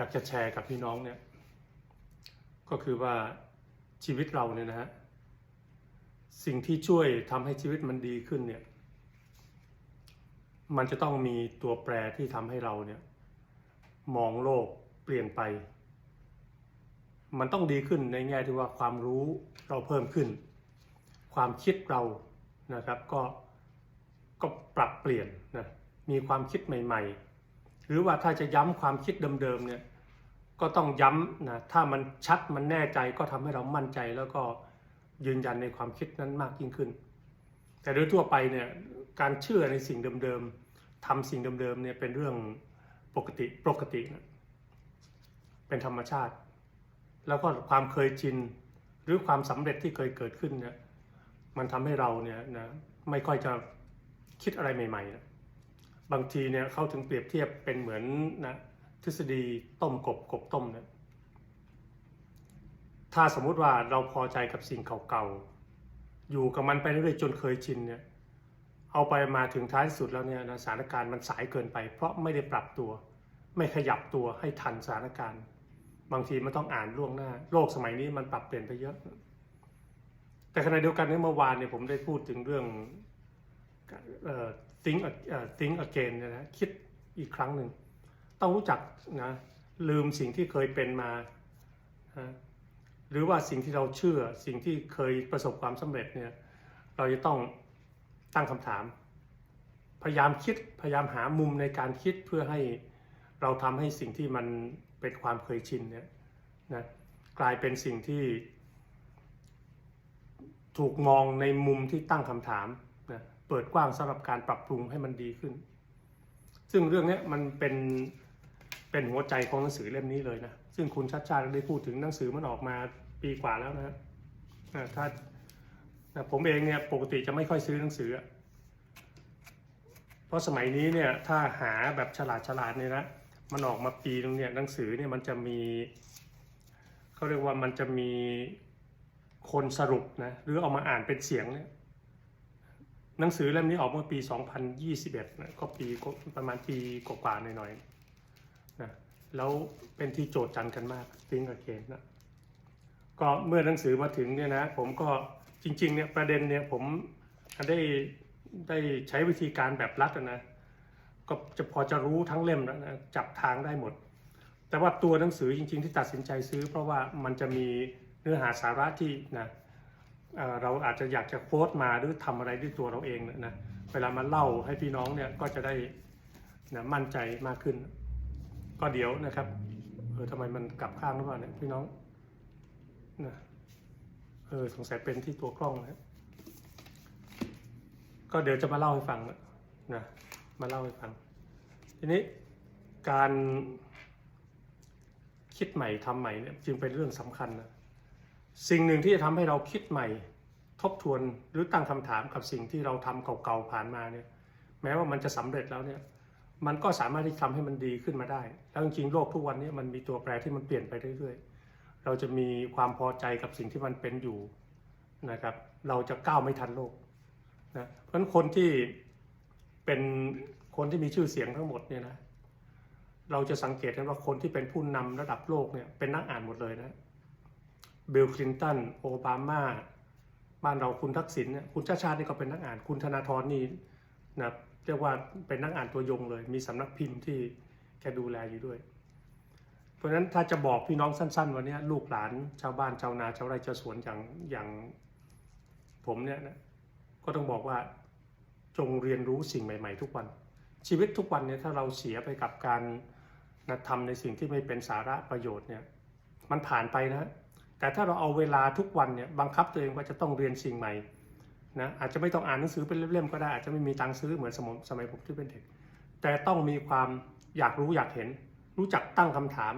อยากจะแชร์กับพี่น้องเนี่ย ก็คือว่าชีวิตเราเนี่ยนะฮะสิ่งที่ช่วยทำให้ชีวิตมันดีขึ้นเนี่ย มันจะต้องมีตัวแปรที่ทำให้เราเนี่ย มองโลกเปลี่ยนไป มันต้องดีขึ้นในแง่ที่ว่าความรู้เราเพิ่มขึ้น ความคิดเรานะครับ ก็ก็ปรับเปลี่ยนนะมีความคิดใหม่ ๆ หรือว่าถ้าจะย้ำความคิดเดิมๆเนี่ย ก็ต้องย้ำนะถ้ามันชัดมันแน่ใจก็ทำให้เรามั่นใจแล้วก็ยืนยันในความคิดนั้นมากยิ่งขึ้น แต่โดยทั่วไปเนี่ยการเชื่อในสิ่งเดิมๆทำสิ่งเดิมๆเนี่ยเป็นเรื่องปกติปกตินะเป็นธรรมชาติ แล้วก็ความเคยชินหรือความสำเร็จที่เคยเกิดขึ้นเนี่ยมันทำให้เราเนี่ยนะไม่ค่อยจะคิดอะไรใหม่ๆนะบางทีเนี่ยเขาถึงเปรียบเทียบเป็นเหมือนนะ ทฤษฎีต้มกบกบต้มเนี่ยถ้าสมมุติว่าเราพอใจกับสิ่งเก่าๆ อยู่กับมันไปเรื่อยๆจนเคยชินเนี่ยเอาไปมาถึงท้ายสุดแล้วเนี่ยสถานการณ์มันสายเกินไป เพราะไม่ได้ปรับตัว ไม่ขยับตัวให้ทันสถานการณ์ บางทีมันต้องอ่านล่วงหน้า โลกสมัยนี้มันปรับเปลี่ยนไปเยอะ แต่ขณะเดียวกันในเมื่อวานเนี่ยผมได้พูดถึงเรื่อง think think again นยนะคิดอีกครั้งหนึ่ง ต้องรู้จักนะลืมสิ่งที่เคยเป็นมานะหรือว่าสิ่งที่เราเชื่อสิ่งที่เคยประสบความสำเร็จเนี่ยเราจะต้องตั้งคำถาม พยายามคิดพยายามหามุมในการคิดเพื่อให้เราทำให้สิ่งที่มันเป็นความเคยชินเนี่ยนะกลายเป็นสิ่งที่ ถูกมองในมุมที่ตั้งคำถามนะเปิดกว้างสำหรับการปรับปรุงให้มันดีขึ้น ซึ่งเรื่องนี้มันเป็น เป็นหัวใจของหนังสือเล่มนี้เลยนะ ซึ่งคุณชัดชาติได้พูดถึงหนังสือมันออกมาปีกว่าแล้วนะฮะถ้าผมเองเนี่ยปกติจะไม่ค่อยซื้อหนังสือ เพราะสมัยนี้เนี่ยถ้าหาแบบฉลาดฉลาดเนี่ยนะมันออกมาปีนึงเนี่ยหนังสือเนี่ยมันจะมีเขาเรียกว่ามันจะมีคนสรุปนะหรือเอามาอ่านเป็นเสียงเนี่ยหนังสือเล่มนี้ออกเมื่อปี 2021นะก็ปีประมาณปีกว่าๆหน่อยๆ แล้วเป็นที่โจทย์จันกันมากติงกับเคนนะก็เมื่อหนังสือมาถึงเนี่ยนะผมก็จริงๆเนี่ยประเด็นเนี่ยผมได้ได้ใช้วิธีการแบบรัดนะ ก็จะพอจะรู้ทั้งเล่มแล้วนะจับทางได้หมด แต่ว่าตัวหนังสือจริง ๆ ที่ตัดสินใจซื้อ เพราะว่ามันจะมีเนื้อหาสาระที่นะเเราอาจจะอยากจะโค้ดมาหรือทำอะไรด้วยตัวเราเองนะเวลามาเล่าให้พี่น้องเนี่ยก็จะได้นะมั่นใจมากขึ้น ก็เดี๋ยวนะครับ เออทำไมมันกลับข้างหรือเปล่าเนี่ยพี่น้องนะเออสงสัยเป็นที่ตัวกล้องนะก็เดี๋ยวจะมาเล่าให้ฟังนะมาเล่าให้ฟัง ทีนี้การคิดใหม่ทำใหม่เนี่ยจึงเป็นเรื่องสำคัญนะสิ่งหนึ่งที่จะทำให้เราคิดใหม่ ทบทวนหรือตั้งคำถามกับสิ่งที่เราทำเก่าๆผ่านมาเนี่ย แม้ว่ามันจะสำเร็จแล้วเนี่ย มันก็สามารถที่ทำให้มันดีขึ้นมาได้ แล้วจริงๆโลกทุกวันนี้มันมีตัวแปรที่มันเปลี่ยนไปเรื่อยๆ เราจะมีความพอใจกับสิ่งที่มันเป็นอยู่นะครับ เราจะก้าวไม่ทันโลกนะเพราะฉะนั้นคนที่เป็นคนที่มีชื่อเสียงทั้งหมดเนี่ยนะ เราจะสังเกตเห็นว่าคนที่เป็นผู้นำระดับโลกเนี่ยเป็นนักอ่านหมดเลยนะบิลคลินตันโอบามาบ้านเราคุณทักษิณเนี่ยคุณชาชาตินี่ก็เป็นนักอ่าน คุณธนาธรนี่นะ เรียกว่าเป็นนักอ่านตัวยงเลย มีสำนักพิมพ์ที่แกดูแลอยู่ด้วย เพราะฉะนั้นถ้าจะบอกพี่น้องสั้น ๆ วันนี้ลูกหลานชาวบ้านชาวนาชาวไร่ชาวสวนอย่างอย่างผมเนี่ยนะก็ต้องบอกว่าจงเรียนรู้สิ่งใหม่ ๆ ทุกวัน ชีวิตทุกวันเนี่ยถ้าเราเสียไปกับการนะทำในสิ่งที่ไม่เป็นสาระประโยชน์เนี่ยมันผ่านไปนะแต่ถ้าเราเอาเวลาทุกวันเนี่ยบังคับตัวเองว่าจะต้องเรียนสิ่งใหม่ นะอาจจะไม่ต้องอ่านหนังสือเป็นเล่มๆก็ได้อาจจะไม่มีตังค์ซื้อเหมือนสมัยสมัยผมที่เป็นเด็ก แต่ต้องมีความอยากรู้อยากเห็น รู้จักตั้งคำถาม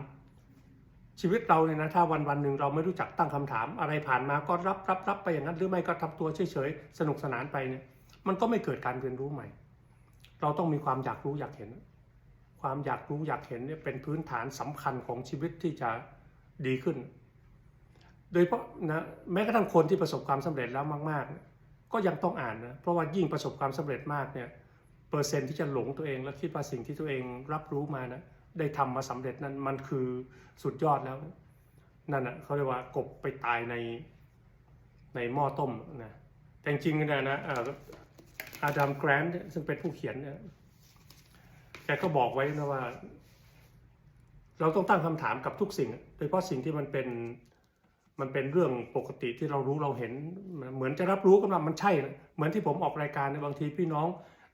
ชีวิตเราเนี่ยนะถ้าวันวันหนึ่งเราไม่รู้จักตั้งคำถาม อะไรผ่านมาก็รับรับรับไปอย่างนั้นหรือไม่ก็ทำตัวเฉยๆสนุกสนานไปเนี่ยมันก็ไม่เกิดการเรียนรู้ใหม่ เราต้องมีความอยากรู้อยากเห็น ความอยากรู้อยากเห็นเนี่ยเป็นพื้นฐานสำคัญของชีวิตที่จะดีขึ้น โดยเฉพาะนะแม้กระทั่งคนที่ประสบความสำเร็จแล้วมากๆเนี่ย ก็ยังต้องอ่านนะ เพราะว่ายิ่งประสบความสำเร็จมากเนี่ยเปอร์เซ็นต์ที่จะหลงตัวเอง และคิดว่าสิ่งที่ตัวเองรับรู้มานะได้ทำมาสำเร็จนั้นมันคือสุดยอดแล้ว นั่นอะเขาเรียกว่ากบไปตายในในหม้อต้มนะแต่จริงๆนี่ยนะอาดัมแกรนด์ซึ่งเป็นผู้เขียนเนี่ยแกก็บอกไว้นะว่า เราต้องตั้งคำถามกับทุกสิ่ง โดยเฉพาะสิ่งที่มันเป็น มันเป็นเรื่องปกติที่เรารู้เราเห็น เหมือนจะรับรู้กันว่ามันใช่ เหมือนที่ผมออกรายการในบางทีพี่น้อง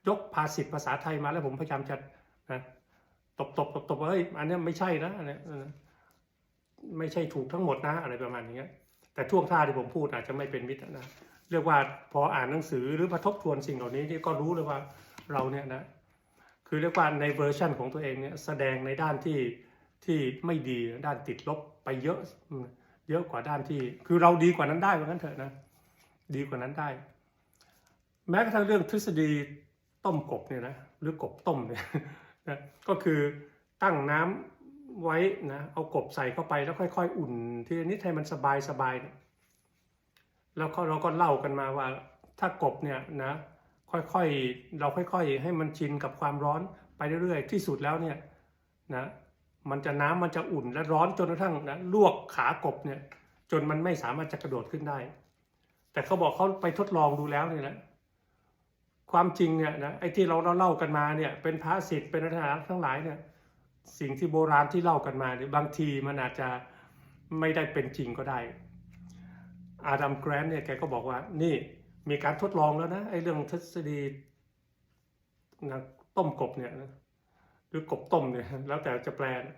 ยกภาษิตภาษาไทยมาแล้วผมพยายามจะนะตบตบตบตบว่าเฮ้ยอันนี้ไม่ใช่นะอันนี้ไม่ใช่ถูกทั้งหมดนะ อะไรประมาณนี้แต่ช่วงท่าที่ผมพูดอาจจะไม่เป็นมิตรนะเรียกว่าพออ่านหนังสือหรือมาทบทวนสิ่งเหล่านี้นี่ก็รู้เลยว่าเราเนี่ยนะคือเรียกว่าในเวอร์ชันของตัวเองเนี่ยแสดงในด้านที่ที่ไม่ดีด้านติดลบไปเยอะ เยอะกว่าด้านที่ คือเราดีกว่านั้นได้ว่างั้นเถอะนะ ดีกว่านั้นได้ แม้กระทั่งเรื่องทฤษฎีต้มกบเนี่ยนะหรือกบต้มเนี่ยนะก็คือตั้งน้ำไว้นะเอากบใส่เข้าไปแล้วค่อย ๆ อุ่น ทีนิดให้มันสบายสบายๆนะแล้วก็เราก็เล่ากันมาว่า ถ้ากบเนี่ยนะค่อยๆเราค่อย ๆ ให้มันชินกับความร้อนไปเรื่อยๆ ที่สุดแล้วเนี่ยนะ มันจะน้ำมันจะอุ่นและร้อนจนกระทั่งนะลวกขากบเนี่ย จนมันไม่สามารถจะกระโดดขึ้นได้ แต่เขาบอกเขาไปทดลองดูแล้วเนี่ยนะความจริงเนี่ยนะไอ้ที่เราเล่ากันมาเนี่ยเป็นพระสิทธิ์เป็นอาจาทั้งหลายเนี่ย สิ่งที่โบราณที่เล่ากันมาเนี่ยบางทีมันอาจจะไม่ได้เป็นจริงก็ได้ อาดัมแกรนเนี่ยแกก็บอกว่านี่มีการทดลองแล้วนะไอ้เรื่องทฤษฎีนะต้มกบเนี่ยนะ หรือกบต้มเนี่ยแล้วแต่จะแปลนะ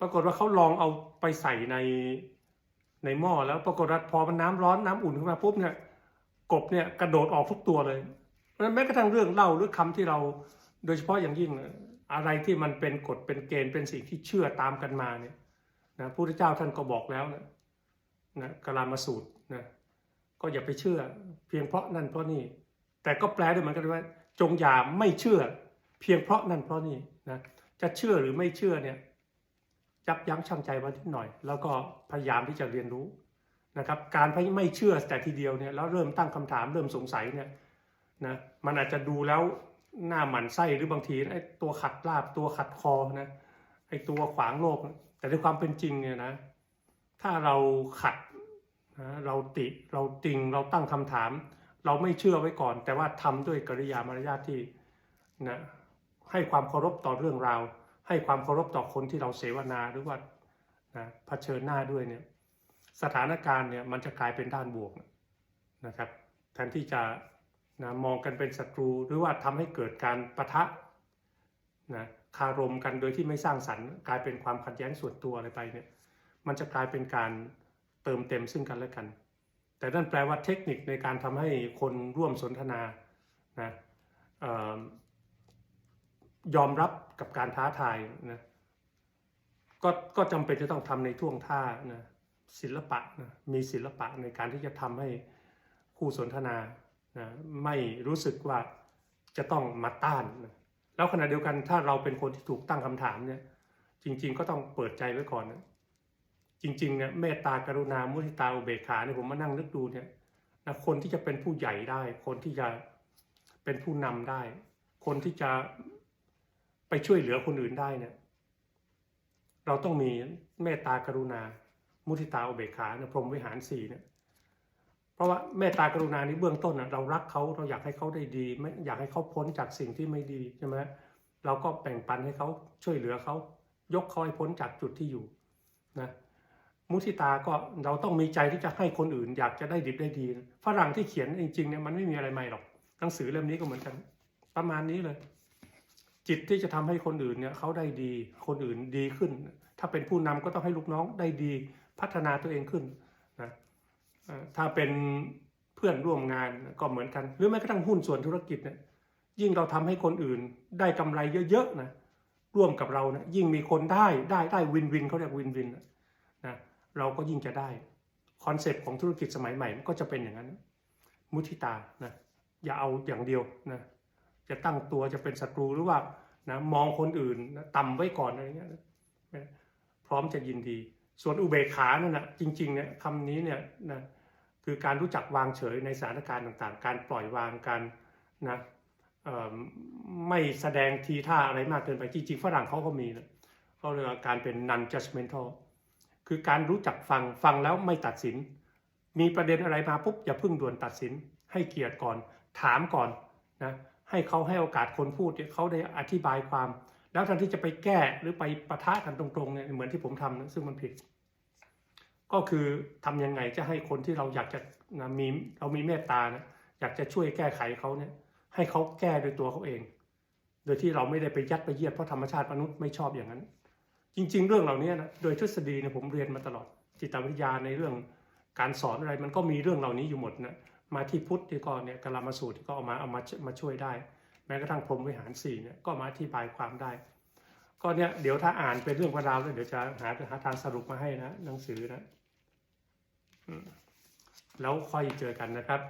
ปรากฏว่าเขาลองเอาไปใส่ในในหม้อแล้วปรากฏว่าพอมันน้ำร้อนน้ำอุ่นขึ้นมาปุ๊บเนี่ยกบเนี่ยกระโดดออกทุกตัวเลยเพราะฉะนั้นแม้กระทั่งเรื่องเล่าหรือคำที่เราโดยเฉพาะอย่างยิ่งอะไรที่มันเป็นกฎเป็นเกณฑ์เป็นสิ่งที่เชื่อตามกันมาเนี่ยนะพระพุทธเจ้าท่านก็บอกแล้วนะนะกลามาสูตรนะก็อย่าไปเชื่อ เพียงเพราะนั่นเพราะนี่แต่ก็แปลด้วยเหมือนกันว่า จงอย่าไม่เชื่อ เพียงเพราะนั่นเพราะนี่นะจะเชื่อหรือไม่เชื่อเนี่ยยับยั้งชั่งใจไว้นิดหน่อย แล้วก็พยายามที่จะเรียนรู้นะครับ การไม่เชื่อแต่ทีเดียวเนี่ยแล้วเริ่มตั้งคำถามเริ่มสงสัยเนี่ยนะมันอาจจะดูแล้วหน้าหมันไส้หรือบางทีไอ้ตัวขัดลาบตัวขัดคอนะไอ้ตัวขวางโลก แต่ในความเป็นจริงเนี่ยนะ ถ้าเราขัดนะเราติเราติงเราตั้งคำถาม เราไม่เชื่อไว้ก่อน แต่ว่าทำด้วยกริยามารยาทที่นะ ให้ความเคารพต่อเรื่องราว ให้ความเคารพต่อคนที่เราเสวนาหรือว่านะเผชิญหน้าด้วยเนี่ยสถานการณ์เนี่ยมันจะกลายเป็นด้านบวกนะครับ แทนที่จะนะมองกันเป็นศัตรูหรือว่าทำให้เกิดการประทะนะคารมกันโดยที่ไม่สร้างสรรค์กลายเป็นความขัดแย้งส่วนตัวอะไรไปเนี่ยมันจะกลายเป็นการเติมเต็มซึ่งกันและกัน แต่นั่นแปลว่าเทคนิคในการทำให้คนร่วมสนทนานะเอ่อ ยอมรับกับการท้าทายนะก็ก็จำเป็นจะต้องทำในท่วงท่านะศิลปะนะมีศิลปะในการที่จะทำให้คู่สนทนานะไม่รู้สึกว่าจะต้องมาต้านนะแล้วขณะเดียวกันถ้าเราเป็นคนที่ถูกตั้งคำถามเนี่ย จริง ๆ ก็ต้องเปิดใจไว้ก่อนนะจริงๆเนี่ยเมตตากรุณามุทิตาอุเบกขาเนี่ยผมมานั่งนึกดูเนี่ยนะคนที่จะเป็นผู้ใหญ่ได้ คนที่จะเป็นผู้นำได้ คนที่จะ ไปช่วยเหลือคนอื่นได้เนี่ยเราต้องมีเมตตากรุณา มุทิตาอุเบกขานี่ยพรหมวิหารสี่เนี่ยเพราะว่าเมตตากรุณานี้เบื้องต้นนะเรารักเขาเราอยากให้เขาได้ดีไม่อยากให้เขาพ้นจากสิ่งที่ไม่ดีใช่ไหมเราก็แบ่งปันให้เขาช่วยเหลือเขายกเขาให้พ้นจากจุดที่อยู่นะมุทิตาก็เราต้องมีใจที่จะให้คนอื่น อยากจะได้ดิบได้ดีฝรั่งที่เขียนจริงๆเนี่ยมันไม่มีอะไรใหม่หรอกหนังสือเล่มนี้ก็เหมือนกัน ประมาณนี้เลย จิตที่จะทำให้คนอื่นเนี่ยเขาได้ดี คนอื่นดีขึ้น ถ้าเป็นผู้นำก็ต้องให้ลูกน้องได้ดีพัฒนาตัวเองขึ้นนะถ้าเป็นเพื่อนร่วมงานก็เหมือนกัน หรือแม้กระทั่งหุ้นส่วนธุรกิจเนี่ยยิ่งเราทำให้คนอื่นได้กำไรเยอะๆนะร่วมกับเรานะยิ่งมีคนได้ได้ได้วินวินเขาเรียกวินวินนะเราก็ยิ่งจะได้คอนเซ็ปต์ของธุรกิจสมัยใหม่ก็จะเป็นอย่างนั้น มุทิตานะอย่าเอาอย่างเดียวนะ จะตั้งตัวจะเป็นศัตรูหรือว่านะมองคนอื่นนะต่ำไว้ก่อนอะไรเงี้ยพร้อมจะยินดี ส่วนอุเบกขานั่นนะจริงๆเนี่ยคำนี้เนี่ยนะคือการรู้จักวางเฉยในสถานการณ์ต่างๆ การปล่อยวางการนะไม่แสดงทีท่าอะไรมากเกินไปจริงๆฝรั่งเขาก็มีนะเขาเรียกว่าการเป็น non judgmental คือการรู้จักฟังฟังแล้วไม่ตัดสิน มีประเด็นอะไรมาปุ๊บอย่าเพิ่งด่วนตัดสิน ให้เกียรติก่อน ถามก่อนนะ ให้เขาให้โอกาสคนพูดเนี่ยเขาได้อธิบายความ แล้วทันที่จะไปแก้หรือไปปะทะกันตรงๆเนี่ยเหมือนที่ผมทำนะซึ่งมันผิด ก็คือทำยังไงจะให้คนที่เราอยากจะนะมีเรามีเมตตานะอยากจะช่วยแก้ไขเขาเนี่ย ให้เขาแก้โดยตัวเขาเอง โดยที่เราไม่ได้ไปยัดไปเยียดเพราะธรรมชาติมนุษย์ไม่ชอบอย่างนั้น จริง ๆ เรื่องเหล่านี้นะโดยทฤษฎีเนี่ยผมเรียนมาตลอดจิตวิทยาในเรื่องการสอนอะไรมันก็มีเรื่องเหล่านี้อยู่หมดนะ มาที่พุทธที่ก็เนี่ยกลามาสูตรที่ก็เอามาเอามามาช่วยได้ แม้กระทั่งพรหมวิหารสี่เนี่ยก็มาอธิบายความได้ ก็เนี่ยเดี๋ยวถ้าอ่านเป็นเรื่องพระราวเดี๋ยวจะหาหาทางสรุปมาให้นะหนังสือนะแล้วค่อยเจอกันนะครับ